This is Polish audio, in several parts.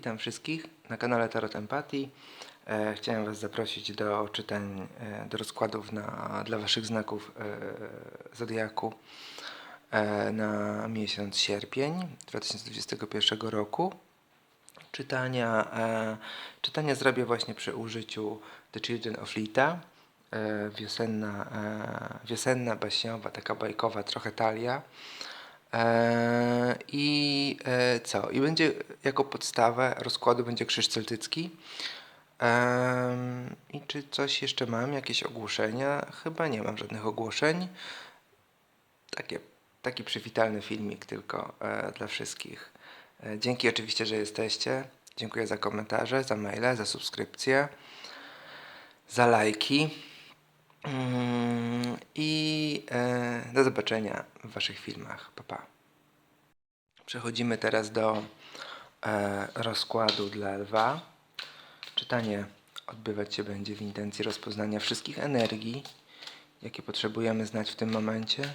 Witam wszystkich na kanale Tarot Empatii. E, chciałem Was zaprosić do czytań, e, do rozkładów na, dla Waszych znaków e, Zodiaku e, na miesiąc sierpień 2021 roku. Czytania, e, czytania zrobię właśnie przy użyciu The Children of Lita. E, wiosenna, e, wiosenna, baśniowa, taka bajkowa trochę talia. E, I e, co? I będzie jako podstawę rozkładu będzie krzyż celtycki. I czy coś jeszcze mam? Jakieś ogłoszenia? Chyba nie mam żadnych ogłoszeń. Takie, taki przywitalny filmik tylko e, dla wszystkich. Dzięki oczywiście, że jesteście. Dziękuję za komentarze, za maile, za subskrypcje, za lajki. Mm, I e, do zobaczenia w Waszych filmach. Pa, pa. Przechodzimy teraz do e, rozkładu dla lwa. Czytanie odbywać się będzie w intencji rozpoznania wszystkich energii, jakie potrzebujemy znać w tym momencie,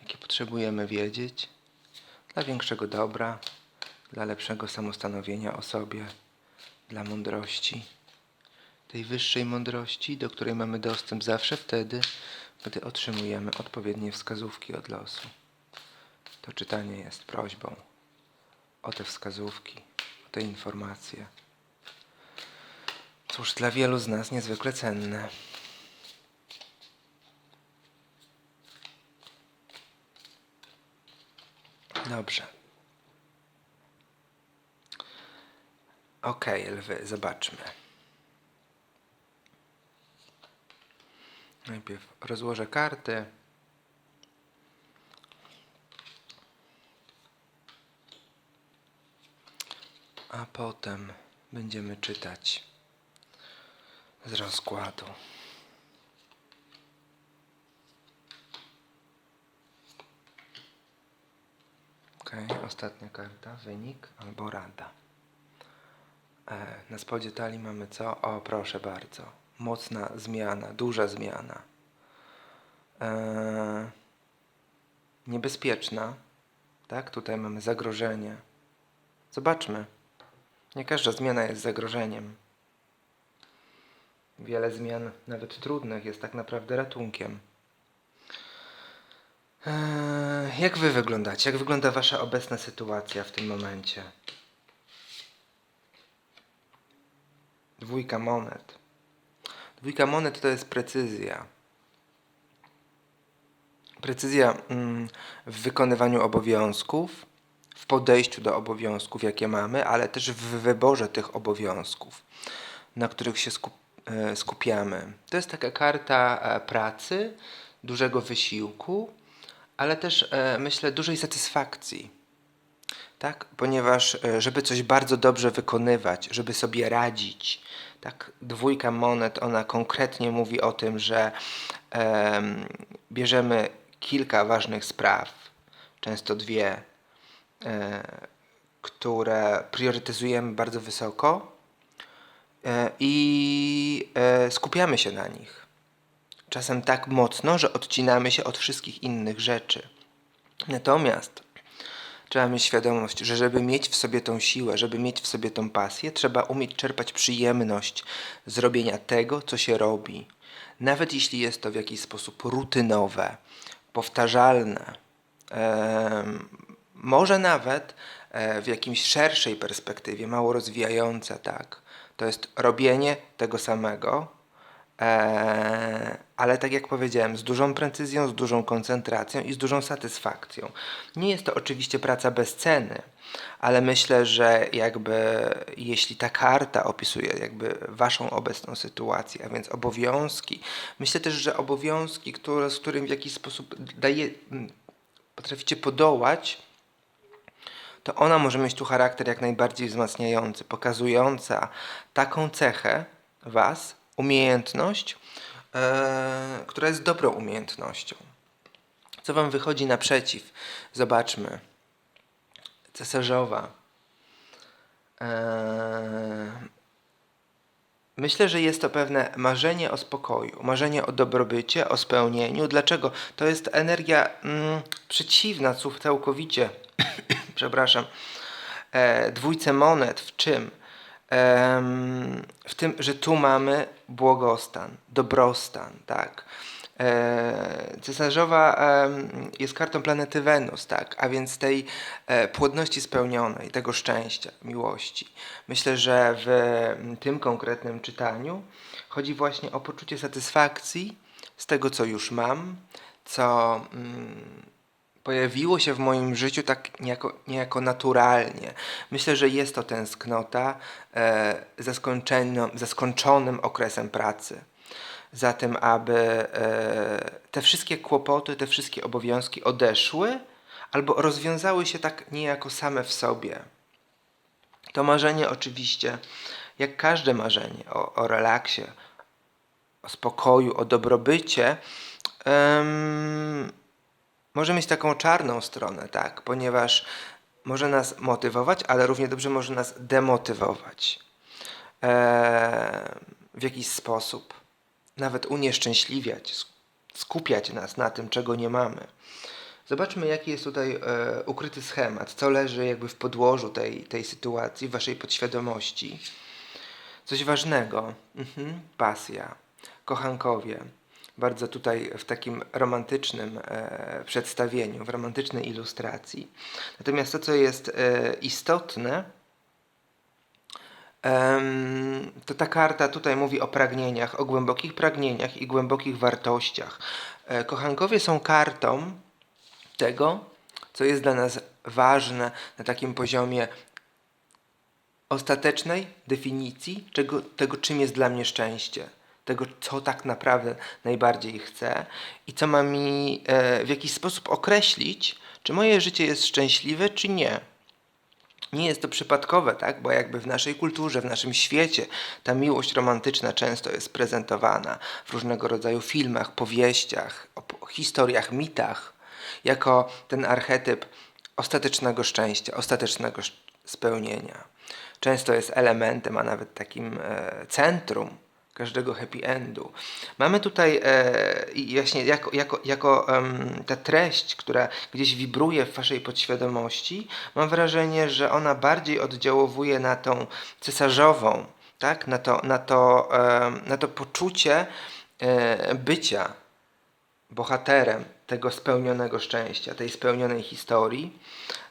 jakie potrzebujemy wiedzieć, dla większego dobra, dla lepszego samostanowienia o sobie, dla mądrości tej wyższej mądrości, do której mamy dostęp zawsze wtedy, gdy otrzymujemy odpowiednie wskazówki od losu. To czytanie jest prośbą o te wskazówki, o te informacje. Cóż, dla wielu z nas niezwykle cenne. Dobrze. Okej, lwy, zobaczmy. Najpierw rozłożę karty. A potem będziemy czytać z rozkładu. Ok, ostatnia karta, wynik albo rada. E, na spodzie talii mamy co? O, proszę bardzo. Mocna zmiana, duża zmiana. E, niebezpieczna. Tak, tutaj mamy zagrożenie. Zobaczmy. Nie każda zmiana jest zagrożeniem. Wiele zmian, nawet trudnych, jest tak naprawdę ratunkiem. Eee, jak wy wyglądacie? Jak wygląda wasza obecna sytuacja w tym momencie? Dwójka monet. Dwójka monet to jest precyzja. Precyzja mm, w wykonywaniu obowiązków, w podejściu do obowiązków, jakie mamy, ale też w wyborze tych obowiązków, na których się e, skupiamy. To jest taka karta e, pracy, dużego wysiłku, ale też e, myślę dużej satysfakcji. Tak, ponieważ żeby coś bardzo dobrze wykonywać, żeby sobie radzić, tak, dwójka monet, ona konkretnie mówi o tym, że em, bierzemy kilka ważnych spraw, często dwie, e, które priorytetyzujemy bardzo wysoko e, i e, skupiamy się na nich. Czasem tak mocno, że odcinamy się od wszystkich innych rzeczy. Natomiast trzeba mieć świadomość, że żeby mieć w sobie tą siłę, żeby mieć w sobie tą pasję, trzeba umieć czerpać przyjemność z robienia tego, co się robi. Nawet jeśli jest to w jakiś sposób rutynowe, powtarzalne, może nawet e, w jakimś szerszej perspektywie, mało rozwijające, tak. To jest robienie tego samego, ale tak jak powiedziałem, z dużą precyzją, z dużą koncentracją i z dużą satysfakcją. Nie jest to oczywiście praca bez ceny, ale myślę, że jakby jeśli ta karta opisuje jakby waszą obecną sytuację, a więc obowiązki, myślę też, że obowiązki, które, z którym w jakiś sposób daje, m, potraficie podołać, to ona może mieć tu charakter jak najbardziej wzmacniający, pokazująca taką cechę Was, umiejętność, e, która jest dobrą umiejętnością. Co Wam wychodzi naprzeciw? Zobaczmy. Cesarzowa. E, Myślę, że jest to pewne marzenie o spokoju, marzenie o dobrobycie, o spełnieniu. Dlaczego? To jest energia mm, przeciwna całkowicie, przepraszam, e, dwójce monet w czym? W tym, że tu mamy błogostan, dobrostan, tak. E, Cesarzowa jest kartą planety Wenus, tak, a więc tej e, płodności spełnionej, tego szczęścia, miłości. Myślę, że w tym konkretnym czytaniu chodzi właśnie o poczucie satysfakcji z tego, co już mam, co mm, pojawiło się w moim życiu tak niejako, niejako naturalnie. Myślę, że jest to tęsknota e, za, za skończonym okresem pracy. Za tym, aby e, te wszystkie kłopoty, te wszystkie obowiązki odeszły albo rozwiązały się tak niejako same w sobie. To marzenie oczywiście, jak każde marzenie o, o relaksie, o spokoju, o dobrobycie, em, może mieć taką czarną stronę, tak, ponieważ może nas motywować, ale równie dobrze może nas demotywować e, w jakiś sposób, nawet unieszczęśliwiać, sk- skupiać nas na tym, czego nie mamy. Zobaczmy, jaki jest tutaj e, ukryty schemat, co leży jakby w podłożu tej, tej sytuacji, waszej podświadomości. Coś ważnego. Mhm. Pasja. Kochankowie. Bardzo tutaj w takim romantycznym e, przedstawieniu, w romantycznej ilustracji. Natomiast to, co jest e, istotne, to ta karta tutaj mówi o pragnieniach, o głębokich pragnieniach i głębokich wartościach. E, kochankowie są kartą tego, co jest dla nas ważne na takim poziomie ostatecznej definicji czego, tego, czym jest dla mnie szczęście. Tego, co tak naprawdę najbardziej chcę i co ma mi e, w jakiś sposób określić, czy moje życie jest szczęśliwe, czy nie. Nie jest to przypadkowe, tak? Bo jakby w naszej kulturze, w naszym świecie ta miłość romantyczna często jest prezentowana w różnego rodzaju filmach, powieściach, historiach, mitach, jako ten archetyp ostatecznego szczęścia, ostatecznego spełnienia. Często jest elementem, a nawet takim e, centrum każdego happy endu. Mamy tutaj e, właśnie jako, jako, jako em, ta treść, która gdzieś wibruje w waszej podświadomości, mam wrażenie, że ona bardziej oddziałowuje na tą cesarzową, tak? na, to, na, to, em, na to poczucie e, bycia bohaterem tego spełnionego szczęścia, tej spełnionej historii.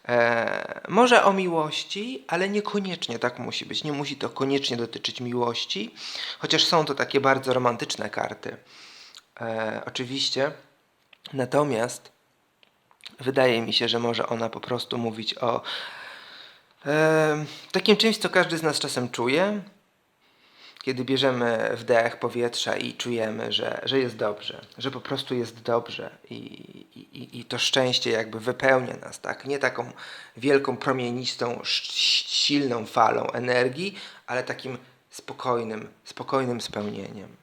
E, może o miłości, ale niekoniecznie tak musi być. Nie musi to koniecznie dotyczyć miłości, chociaż są to takie bardzo romantyczne karty. E, oczywiście. Natomiast wydaje mi się, że może ona po prostu mówić o e, takim czymś, co każdy z nas czasem czuje, kiedy bierzemy wdech powietrza i czujemy, że, że jest dobrze, że po prostu jest dobrze i, i, i to szczęście jakby wypełnia nas, tak? Nie taką wielką, promienistą, silną falą energii, ale takim spokojnym, spokojnym spełnieniem.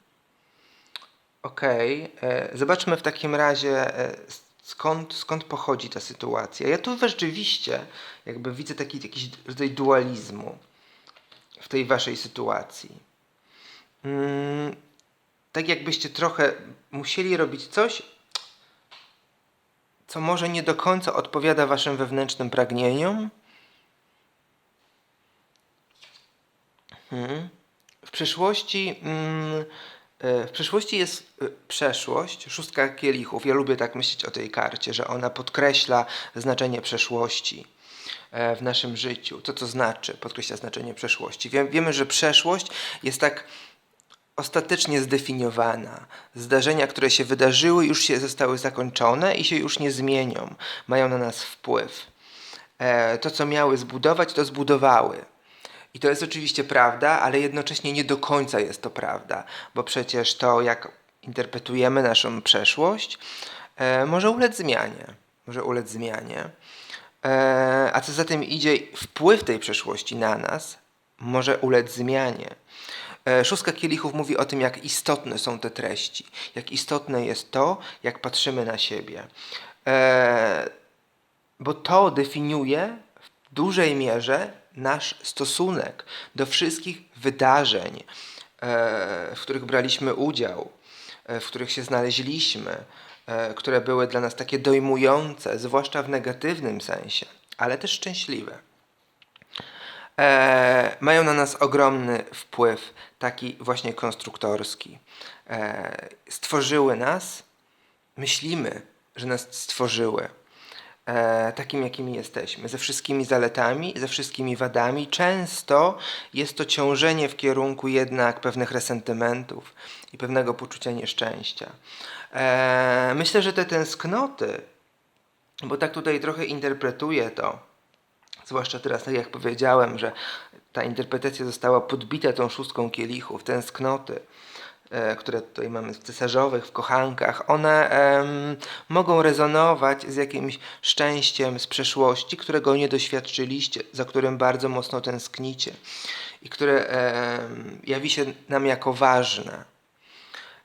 Okej, e, zobaczmy w takim razie e, skąd, skąd pochodzi ta sytuacja. Ja tu rzeczywiście jakby widzę taki jakiś rodzaj dualizmu w tej waszej sytuacji. Mm, tak jakbyście trochę musieli robić coś, co może nie do końca odpowiada waszym wewnętrznym pragnieniom. Mhm. W przeszłości, mm, e, w przeszłości jest e, przeszłość, szóstka kielichów. Ja lubię tak myśleć o tej karcie, że ona podkreśla znaczenie przeszłości e, w naszym życiu. Co to znaczy podkreśla znaczenie przeszłości? Wie, wiemy, że przeszłość jest tak ostatecznie zdefiniowana. Zdarzenia, które się wydarzyły, już się zostały zakończone i się już nie zmienią. Mają na nas wpływ. E, to, co miały zbudować, to zbudowały. I to jest oczywiście prawda, ale jednocześnie nie do końca jest to prawda, bo przecież to, jak interpretujemy naszą przeszłość, e, może ulec zmianie. Może ulec zmianie. E, a co za tym idzie, wpływ tej przeszłości na nas może ulec zmianie. E, Szóstka kielichów mówi o tym, jak istotne są te treści, jak istotne jest to, jak patrzymy na siebie. E, bo to definiuje w dużej mierze nasz stosunek do wszystkich wydarzeń, e, w których braliśmy udział, w których się znaleźliśmy, które były dla nas takie dojmujące, zwłaszcza w negatywnym sensie, ale też szczęśliwe. E, mają na nas ogromny wpływ, taki właśnie konstruktorski. E, stworzyły nas, myślimy, że nas stworzyły e, takim, jakimi jesteśmy, ze wszystkimi zaletami, ze wszystkimi wadami. Często jest to ciążenie w kierunku jednak pewnych resentymentów i pewnego poczucia nieszczęścia. E, myślę, że te tęsknoty, bo tak tutaj trochę interpretuję to, zwłaszcza teraz, tak jak powiedziałem, że ta interpretacja została podbita tą szóstką kielichów, tęsknoty, e, które tutaj mamy w cesarzowych, w kochankach, one em, mogą rezonować z jakimś szczęściem z przeszłości, którego nie doświadczyliście, za którym bardzo mocno tęsknicie i które em, jawi się nam jako ważne.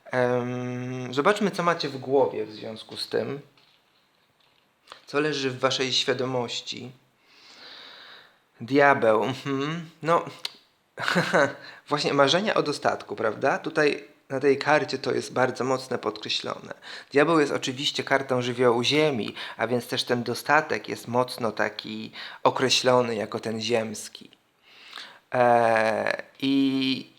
Em, zobaczmy, co macie w głowie w związku z tym, co leży w waszej świadomości. Diabeł. Mhm. No, właśnie marzenia o dostatku, prawda? Tutaj na tej karcie to jest bardzo mocno podkreślone. Diabeł jest oczywiście kartą żywiołu Ziemi, a więc też ten dostatek jest mocno taki określony jako ten ziemski. Eee, i,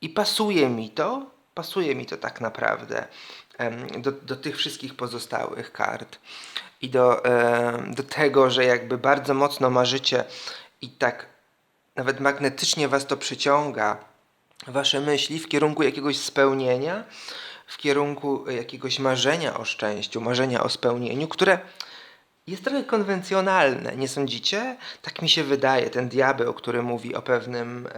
I pasuje mi to, pasuje mi to tak naprawdę do, do tych wszystkich pozostałych kart i do, do tego, że jakby bardzo mocno marzycie i tak nawet magnetycznie was to przyciąga, wasze myśli w kierunku jakiegoś spełnienia, w kierunku jakiegoś marzenia o szczęściu, marzenia o spełnieniu, które jest trochę konwencjonalne, nie sądzicie? Tak mi się wydaje, ten diabeł, który mówi o pewnym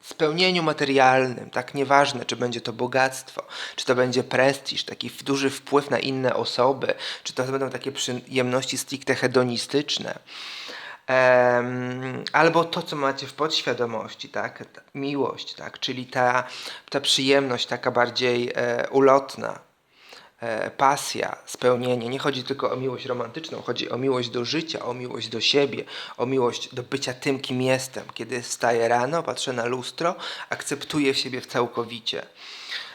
spełnieniu materialnym, tak nieważne, czy będzie to bogactwo, czy to będzie prestiż, taki duży wpływ na inne osoby, czy to będą takie przyjemności stricte hedonistyczne. Um, albo to, co macie w podświadomości, tak? Ta miłość, tak? czyli ta, ta przyjemność taka bardziej e, ulotna, pasja, spełnienie. Nie chodzi tylko o miłość romantyczną, chodzi o miłość do życia, o miłość do siebie, o miłość do bycia tym, kim jestem. Kiedy wstaję rano, patrzę na lustro, akceptuję siebie całkowicie,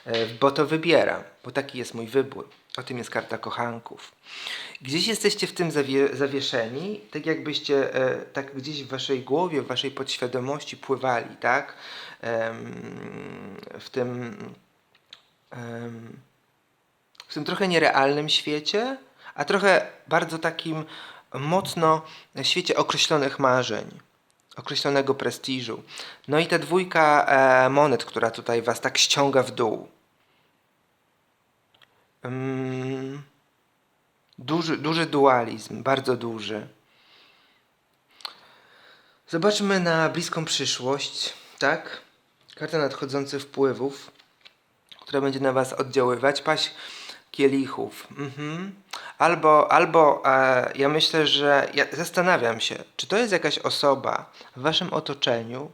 e, bo to wybieram, bo taki jest mój wybór. O tym jest karta kochanków. Gdzieś jesteście w tym zawie zawieszeni, tak jakbyście e, tak gdzieś w waszej głowie, w waszej podświadomości pływali, tak? w tym w tym trochę nierealnym świecie, a trochę bardzo takim mocno świecie określonych marzeń, określonego prestiżu. No i ta dwójka e, monet, która tutaj was tak ściąga w dół. Um, duży, duży dualizm, bardzo duży. Zobaczmy na bliską przyszłość, tak? Karta nadchodzących wpływów, która będzie na Was oddziaływać. Paść kielichów. Mhm. Albo, albo e, ja myślę, że ja zastanawiam się, czy to jest jakaś osoba w waszym otoczeniu,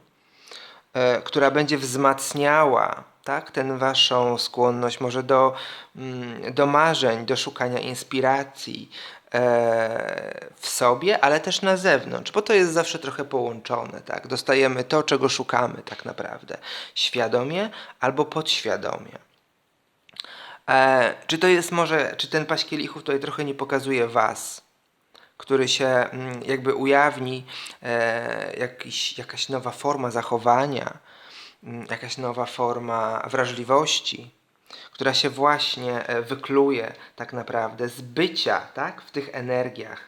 e, która będzie wzmacniała tak, ten waszą skłonność może do, mm, do marzeń, do szukania inspiracji e, w sobie, ale też na zewnątrz, bo to jest zawsze trochę połączone. Tak? Dostajemy to, czego szukamy tak naprawdę, świadomie albo podświadomie. E, czy to jest może, czy ten paś kielichów tutaj trochę nie pokazuje Was, który się mm, jakby ujawni, e, jakiś, jakaś nowa forma zachowania, mm, jakaś nowa forma wrażliwości, która się właśnie e, wykluje tak naprawdę z bycia tak, w tych energiach,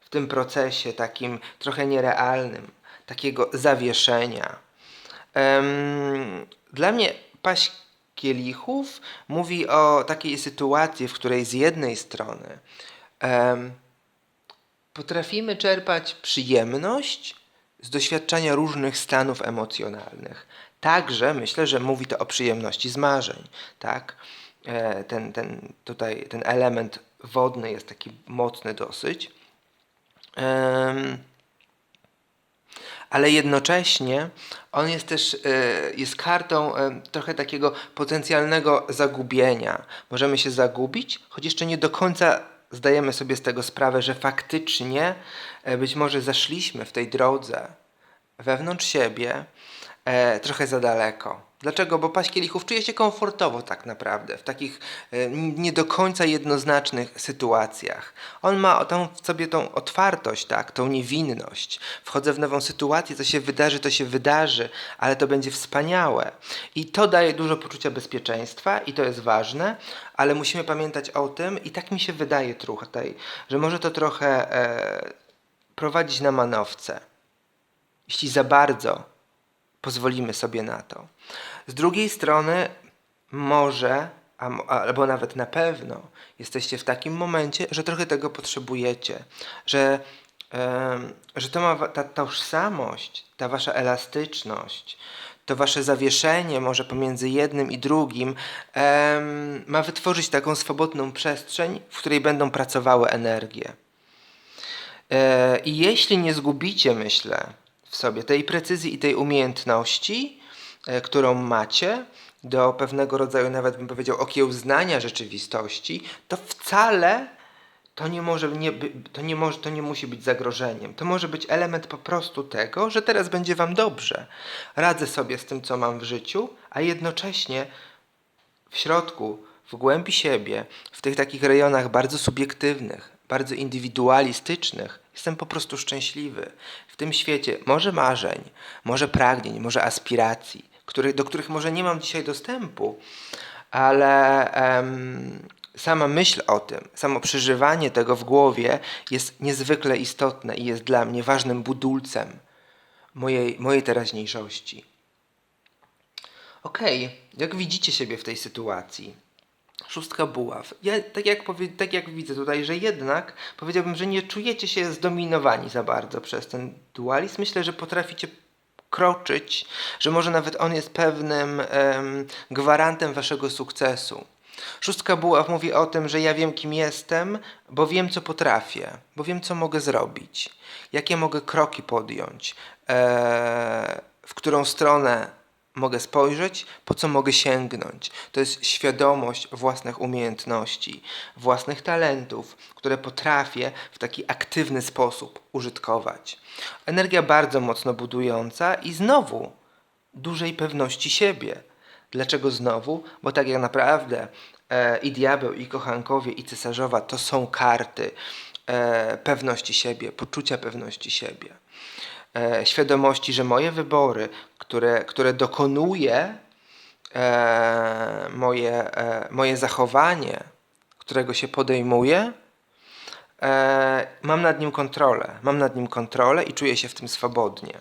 w tym procesie takim trochę nierealnym, takiego zawieszenia. Dla mnie paść kielichów mówi o takiej sytuacji, w której z jednej strony um, potrafimy czerpać przyjemność z doświadczania różnych stanów emocjonalnych. Także myślę, że mówi to o przyjemności z marzeń. Tak? E, ten, ten, tutaj ten element wodny jest taki mocny dosyć. Um, ale jednocześnie on jest też e, jest kartą e, trochę takiego potencjalnego zagubienia. Możemy się zagubić, choć jeszcze nie do końca zdajemy sobie z tego sprawę, że faktycznie e, być może zaszliśmy w tej drodze wewnątrz siebie trochę za daleko. Dlaczego? Bo paść kielichów czuje się komfortowo tak naprawdę w takich e, nie do końca jednoznacznych sytuacjach. On ma w sobie tą otwartość, tak, tą niewinność. Wchodzę w nową sytuację, co się wydarzy, to się wydarzy, ale to będzie wspaniałe. I to daje dużo poczucia bezpieczeństwa i to jest ważne, ale musimy pamiętać o tym i tak mi się wydaje tutaj, że może to trochę e, prowadzić na manowce. Jeśli za bardzo pozwolimy sobie na to. Z drugiej strony, może, albo nawet na pewno, jesteście w takim momencie, że trochę tego potrzebujecie, że, że to ma ta tożsamość, ta wasza elastyczność, to wasze zawieszenie może pomiędzy jednym i drugim ma wytworzyć taką swobodną przestrzeń, w której będą pracowały energie. E, I jeśli nie zgubicie, myślę, sobie tej precyzji i tej umiejętności, e, którą macie, do pewnego rodzaju, nawet bym powiedział, okiełznania rzeczywistości, to wcale to nie, może nie, to, nie może, to nie musi być zagrożeniem. To może być element po prostu tego, że teraz będzie Wam dobrze. Radzę sobie z tym, co mam w życiu, a jednocześnie w środku, w głębi siebie, w tych takich rejonach bardzo subiektywnych, bardzo indywidualistycznych, jestem po prostu szczęśliwy. W tym świecie może marzeń, może pragnień, może aspiracji, który, do których może nie mam dzisiaj dostępu, ale um, sama myśl o tym, samo przeżywanie tego w głowie jest niezwykle istotne i jest dla mnie ważnym budulcem mojej, mojej teraźniejszości. Okej, okay. jak widzicie siebie w tej sytuacji? Szóstka buław. Ja tak jak, powie, tak jak widzę tutaj, że jednak powiedziałbym, że nie czujecie się zdominowani za bardzo przez ten dualizm. Myślę, że potraficie kroczyć, że może nawet on jest pewnym gwarantem waszego sukcesu. Szóstka buław mówi o tym, że ja wiem, kim jestem, bo wiem, co potrafię, bo wiem, co mogę zrobić, jakie mogę kroki podjąć, e, w którą stronę mogę spojrzeć, po co mogę sięgnąć. To jest świadomość własnych umiejętności, własnych talentów, które potrafię w taki aktywny sposób użytkować. Energia bardzo mocno budująca i znowu dużej pewności siebie. Dlaczego znowu? Bo tak jak naprawdę e, i diabeł, i kochankowie, i cesarzowa to są karty e, pewności siebie, poczucia pewności siebie. E, świadomości, że moje wybory, które, które dokonuje e, moje, e, moje zachowanie, którego się podejmuję, e, mam nad nim kontrolę. Mam nad nim kontrolę i czuję się w tym swobodnie.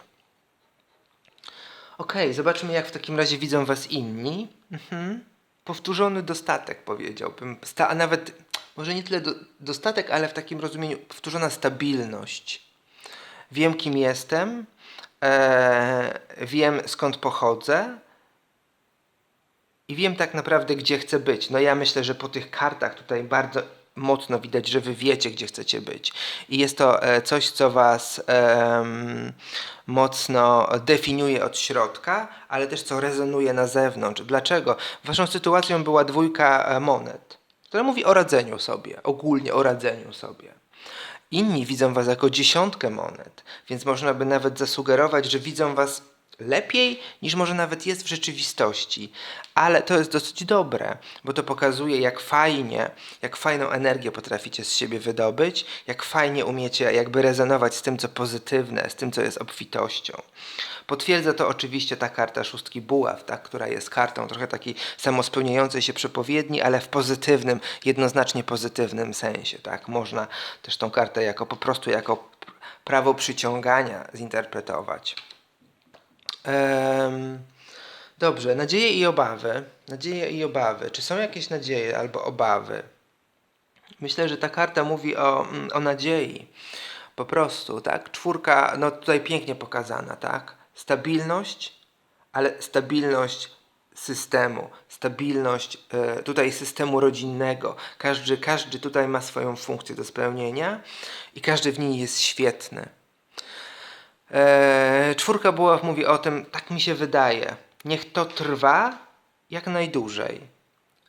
Ok, zobaczmy, jak w takim razie widzą Was inni. Mhm. Powtórzony dostatek, powiedziałbym. Sta, a nawet, może nie tyle do, dostatek, ale w takim rozumieniu powtórzona stabilność. Wiem, kim jestem, e, wiem, skąd pochodzę i wiem tak naprawdę, gdzie chcę być. No ja myślę, że po tych kartach tutaj bardzo mocno widać, że wy wiecie, gdzie chcecie być. I jest to e, coś, co was mocno definiuje od środka, ale też co rezonuje na zewnątrz. Dlaczego? Waszą sytuacją była dwójka e, monet, która mówi o radzeniu sobie, ogólnie o radzeniu sobie. Inni widzą was jako dziesiątkę monet, więc można by nawet zasugerować, że widzą was lepiej niż może nawet jest w rzeczywistości. Ale to jest dosyć dobre, bo to pokazuje, jak fajnie, jak fajną energię potraficie z siebie wydobyć, jak fajnie umiecie jakby rezonować z tym, co pozytywne, z tym, co jest obfitością. Potwierdza to oczywiście ta karta szóstki buław, tak, która jest kartą trochę takiej samospełniającej się przepowiedni, ale w pozytywnym, jednoznacznie pozytywnym sensie. Tak. Można też tą kartę jako po prostu jako prawo przyciągania zinterpretować. Um, dobrze, nadzieje i obawy. Nadzieje i obawy. Czy są jakieś nadzieje albo obawy? Myślę, że ta karta mówi o, mm, o nadziei. Po prostu, tak? Czwórka, no tutaj pięknie pokazana, tak? Stabilność, ale stabilność systemu, stabilność y, tutaj systemu rodzinnego. Każdy, każdy tutaj ma swoją funkcję do spełnienia i każdy w niej jest świetny. E, czwórka buław mówi o tym, tak mi się wydaje, niech to trwa jak najdłużej.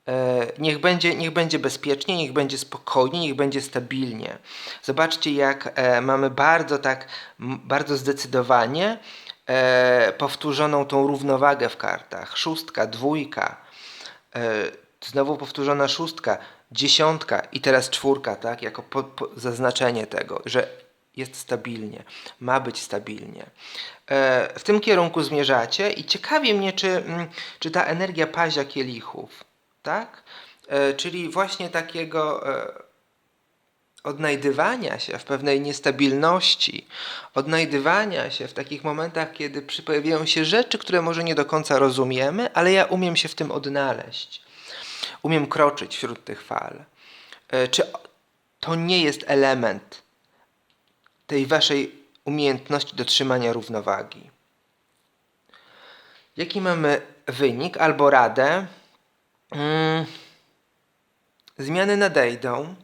E, niech będzie, niech będzie bezpiecznie, niech będzie spokojnie, niech będzie stabilnie. Zobaczcie, jak e, mamy bardzo tak, bardzo zdecydowanie e, powtórzoną tą równowagę w kartach. Szóstka, dwójka, e, znowu powtórzona szóstka, dziesiątka i teraz czwórka, tak? Jako po, po zaznaczenie tego, że jest stabilnie, ma być stabilnie. E, w tym kierunku zmierzacie i ciekawi mnie, czy, mm, czy ta energia pazia kielichów, tak? E, czyli właśnie takiego e, odnajdywania się w pewnej niestabilności, odnajdywania się w takich momentach, kiedy pojawiają się rzeczy, które może nie do końca rozumiemy, ale ja umiem się w tym odnaleźć. Umiem kroczyć wśród tych fal. Czy to nie jest element tej waszej umiejętności dotrzymania równowagi? Jaki mamy wynik albo radę? Mm, zmiany nadejdą,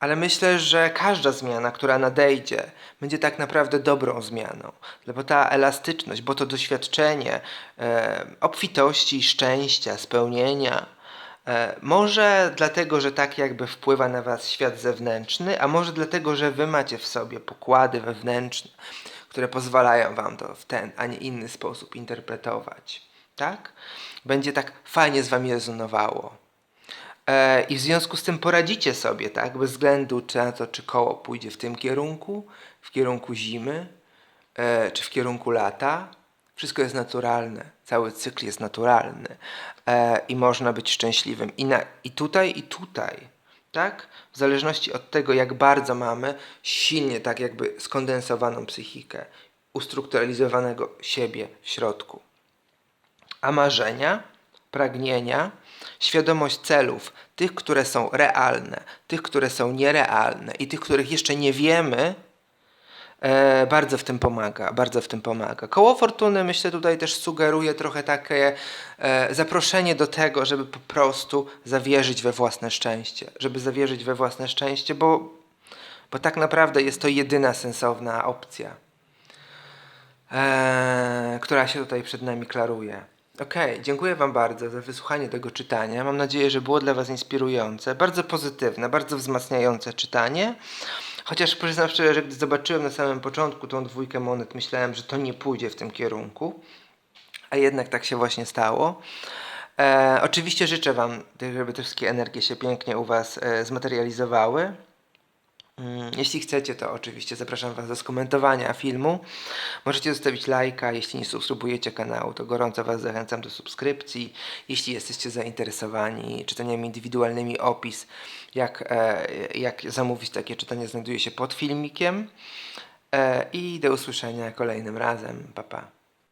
ale myślę, że każda zmiana, która nadejdzie, będzie tak naprawdę dobrą zmianą. Bo ta elastyczność, bo to doświadczenie e, obfitości, szczęścia, spełnienia, może dlatego, że tak jakby wpływa na Was świat zewnętrzny, a może dlatego, że Wy macie w sobie pokłady wewnętrzne, które pozwalają Wam to w ten, a nie inny sposób interpretować. Tak? Będzie tak fajnie z Wami rezonowało. E, I w związku z tym poradzicie sobie, tak? Bez względu czy na to, czy koło pójdzie w tym kierunku, w kierunku zimy, e, czy w kierunku lata. Wszystko jest naturalne. Cały cykl jest naturalny. E, I można być szczęśliwym. I, na, I tutaj, i tutaj. Tak? W zależności od tego, jak bardzo mamy silnie, tak jakby skondensowaną psychikę, ustrukturalizowanego siebie w środku a marzenia, pragnienia, świadomość celów, tych, które są realne, tych, które są nierealne i tych, których jeszcze nie wiemy, e, bardzo w tym pomaga, bardzo w tym pomaga. Koło Fortuny myślę tutaj też sugeruje trochę takie e, zaproszenie do tego, żeby po prostu zawierzyć we własne szczęście, żeby zawierzyć we własne szczęście, bo, bo tak naprawdę jest to jedyna sensowna opcja e, która się tutaj przed nami klaruje. Okej, dziękuję Wam bardzo za wysłuchanie tego czytania. Mam nadzieję, że było dla Was inspirujące, bardzo pozytywne, bardzo wzmacniające czytanie. Chociaż przyznam szczerze, że gdy zobaczyłem na samym początku tą dwójkę monet, myślałem, że to nie pójdzie w tym kierunku, a jednak tak się właśnie stało. E, oczywiście życzę Wam, żeby te wszystkie energie się pięknie u Was e, zmaterializowały. Mm, Jeśli chcecie, to oczywiście zapraszam Was do skomentowania filmu. Możecie zostawić lajka. Jeśli nie subskrybujecie kanału, to gorąco Was zachęcam do subskrypcji. Jeśli jesteście zainteresowani czytaniami indywidualnymi, opis, jak, e, jak zamówić takie czytanie, znajduje się pod filmikiem. E, I do usłyszenia kolejnym razem. Pa, pa.